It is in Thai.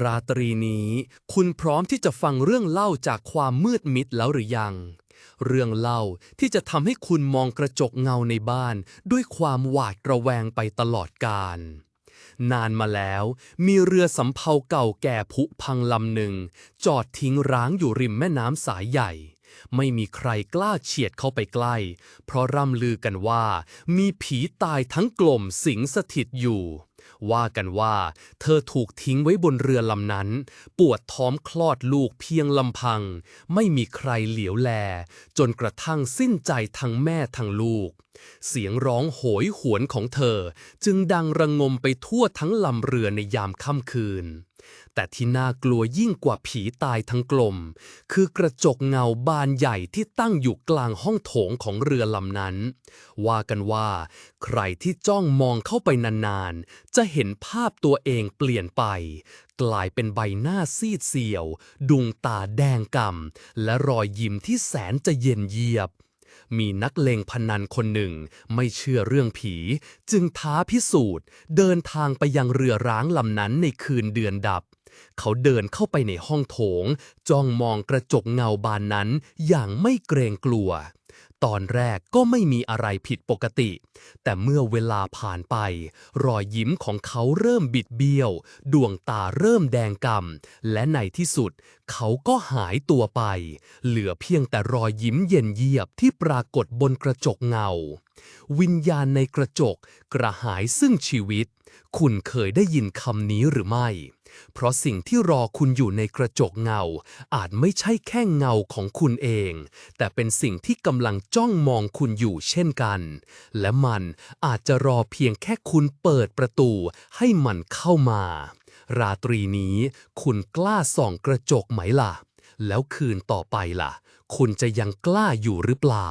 ราตรีนี้ คุณพร้อมที่จะฟังเรื่องเล่าจากความมืดมิดแล้วหรือยัง เรื่องเล่าที่จะทำให้คุณมองกระจกเงาในบ้าน ด้วยความหวาดระแวงไปตลอดกาลนานมาแล้ว มีเรือสำเภาเก่าแก่ผุพังลำหนึ่ง จอดทิ้งร้างอยู่ริมแม่น้ำสายใหญ่ ไม่มีใครกล้าเฉียดเข้าไปใกล้ เพราะร่ำลือกันว่า มีผีตายทั้งกลมสิงสถิตอยู่ ว่ากันว่า เธอถูกทิ้งไว้บนเรือลำนั้น ปวดท้องคลอดลูกเพียงลำพัง ไม่มีใครเหลียวแล จนกระทั่งสิ้นใจทั้งแม่ทั้งลูกเสียงร้องโหยหวนของเธอ จึงดังระงมไปทั่วทั้งลำเรือในยามค่ำคืน แต่ที่น่ากลัวยิ่งกว่าผีตายทั้งกลม คือกระจกเงาบานใหญ่ที่ตั้งอยู่กลางห้องโถงของเรือลำนั้น ว่ากันว่า ใครที่จ้องมองเข้าไปนานๆ จะเห็นภาพตัวเองเปลี่ยนไป กลายเป็นใบหน้าซีดเซียวดวงตาแดงก่ำและรอยยิ้มที่แสนจะเย็นเยียบ มีนักเลงพนันคนหนึ่ง ไม่เชื่อเรื่องผี จึงท้าพิสูจน์ เดินทางไปยังเรือร้างลำนั้นในคืนเดือนดับ เขาเดินเข้าไปในห้องโถง จ้องมองกระจกเงาบานนั้นอย่างไม่เกรงกลัว ตอนแรกก็ไม่มีอะไรผิดปกติ แต่เมื่อเวลาผ่านไป รอยยิ้มของเขาเริ่มบิดเบี้ยว ดวงตาเริ่มแดงกำ่ำและในที่สุด เขาก็หายตัวไป เหลือเพียงแต่รอยยิ้มเย็นเยียบที่ปรากฏบนกระจกเงา วิญญาณในกระจกกระหายซึ่งชีวิต คุณเคยได้ยินคำนี้หรือไม่ เพราะสิ่งที่รอคุณอยู่ในกระจกเงา อาจไม่ใช่แค่เงาของคุณเอง แต่เป็นสิ่งที่กำลังจ้องมองคุณอยู่เช่นกัน และมันอาจจะรอเพียงแค่คุณเปิดประตูให้มันเข้ามา ราตรีนี้คุณกล้าส่องกระจกไหมล่ะ แล้วคืนต่อไปล่ะ คุณจะยังกล้าอยู่หรือเปล่า